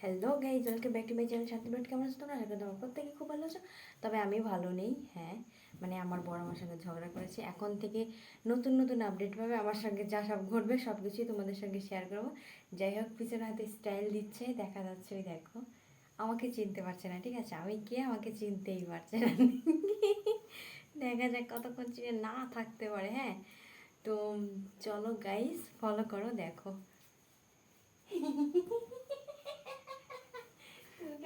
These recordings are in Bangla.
Hello guys welcome back to my channel Shanti blog কেমন আছো তোমরা? আশা করি তোমরা প্রত্যেকে খুব ভালো আছো। তবে আমি ভালো নেই হ্যাঁ। মানে আমার বড় আমার সঙ্গে ঝগড়া করেছি। এখন থেকে নতুন নতুন আপডেট পাবে। আমার সঙ্গে যা সব ঘটবে সব কিছুই তোমাদের সঙ্গে শেয়ার করব। যাই হোক, পিছনে হাতে স্টাইল দিচ্ছে, দেখা যাচ্ছে, ওই দেখো। আমাকে চিনতে পারছে না, ঠিক আছে? আমি কে? আমাকে চিনতেই পারছে না। দেখা যাক কতক্ষণ চিনে না থাকতে পারে হ্যাঁ। তো চলো গাইস ফলো করো, দেখো তুমি কি আমাকে চিন- চলো।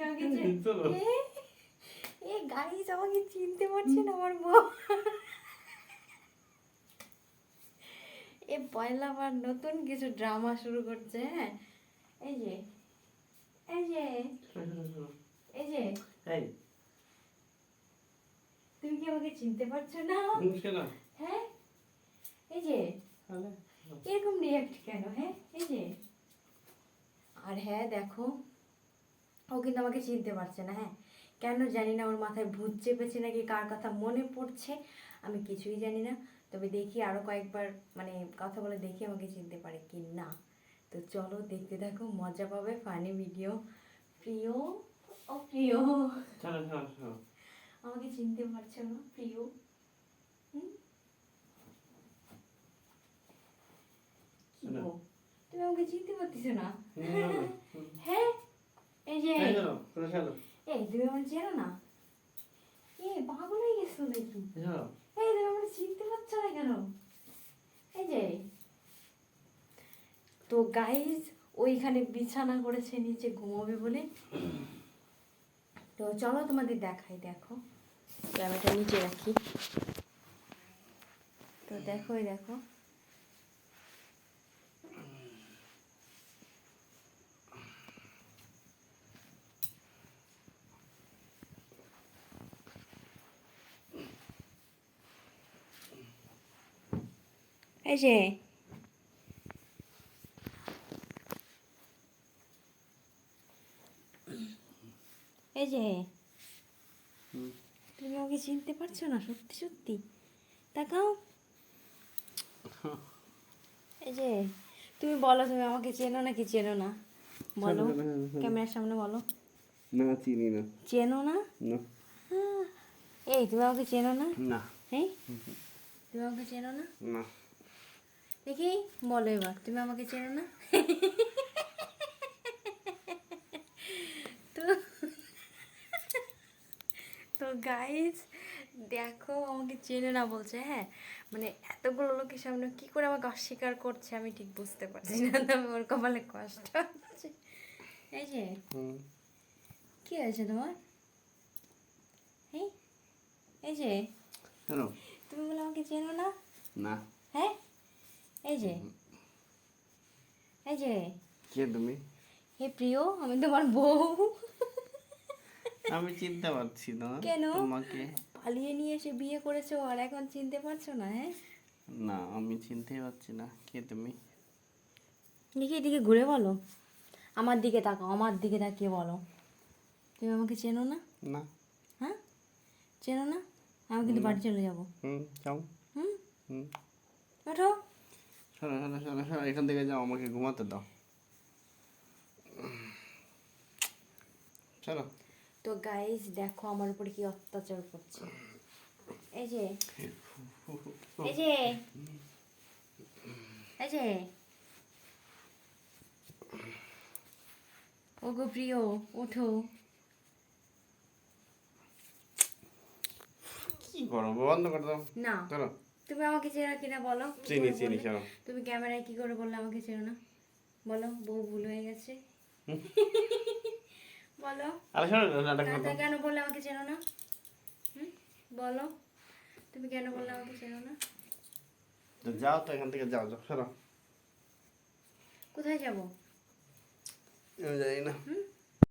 এ, আমাকে চিনতে পারছে না আমার বউ। এ পয়লা বার নতুন কিছু ড্রামা শুরু করছে হ্যাঁ? এই যে এই যে এই যে তুমি কি আমাকে চিনতে পারছ না? হ্যাঁ? এই যে এরকম রিয়াক্ট কেন হ্যাঁ? এই যে। আর হ্যাঁ দেখো ও কিন্তু আমাকে চিনতে পারছে না হ্যাঁ। কেন জানি না ওর মাথায় ভূত চেপেছে নাকি কার কথা মনে পড়ছে আমি কিছুই জানি না। তবে দেখি আরও কয়েকবার মানে কথা বলে দেখি আমাকে চিনতে পারে কি না। তো চলো দেখতে থাকো মজা পাবে ফানি ভিডিও প্রিয় ও প্রিয়। আমাকে চিনতে পারছে না প্রিয়। তুমি আমাকে চিনতে পারতেছো না হুম, হ্যাঁ এই যে এই চলো চলো চলো এই তুমি আমার চেনো না? এ পাগল হয়ে গেছো নাকি? এই তুমি আমার চিনতে পারছ না কেন? এই যে। তো গাইজ ওইখানে বিছানা করেছে নিচে ঘুমাবে বলে। তো চলো তোমাদের দেখাই দেখো। ক্যামেরাটা নিচে রাখি। তো দেখো এই দেখো। এই যে এই যে। তুমি আমাকে চিনতে পারছ না সত্যি সত্যি। তাকাও। এই যে তুমি বলো তুমি আমাকে চেনো না কি চেনো না? বলো না, চেনো না। ক্যামেরার সামনে বলো। না চিনি না। চেনো না? না। হ্যাঁ। এই তুমি আমাকে চেনো না? না। হ্যাঁ তুমি আমাকে চেনো না? না। দেখি বলো এবার তুমি আমাকে চেনো না? তো তো গাইজ দেখো আমাকে চেনে না বলছে হ্যাঁ? মানে এতগুলো লোকের সামনে কি করে আমাকে অস্বীকার করছে আমি ঠিক বুঝতে পারছি না তবে ওর কপালে কষ্ট হচ্ছে। এই যে কি হয়েছে তোমার? এই যে তুমি বলে আমাকে চেনো না? না। এই যে। এই যে। কে তুমি? হে প্রিয় আমি তোমার বউ। আমি চিনতে পারছি না। কেন? তোমাকে? পালিয়ে নিয়ে এসে বিয়ে করেছ আর এখন চিনতে পারছ না হ্যাঁ? না আমি চিনতে পারছি না। কে তুমি? দেখি এদিকে ঘুরে বলো। আমার দিকে তাকাও আমার দিকে তাকিয়ে বলো। তুমি আমাকে চেনো না? না। হ্যাঁ? চেনো না? আমি কিন্তু বাড়ি চলে যাব। হুম যাও। হুম? হুম। ওঠো। চলো চলো চলো এখান থেকে যাও আমাকে ঘুমাতে দাও। চলো। তো গাইজ দেখো আমার উপরে কি অত্যাচার করছে। এই যে এই যে এই যে। ও গো প্রিয় ওঠো। কি করো বন্ধ করে দাও। না। চলো। তুমি আমাকে চেনো কিনা বলো? চিনি চিনি? চলো তুমি ক্যামেরায় কি করে বললে আমাকে চেনো না? বলো বউ ভুল হয়ে গেছে। বলো। আরে শোনো নাটক না, করো কেন বললে আমাকে চেনো না? বলো। তুমি কেন বললে আমাকে চেনো না? যাও তো এখান থেকে যাও যাও সরো কোথায় যাব? আমি জানি না।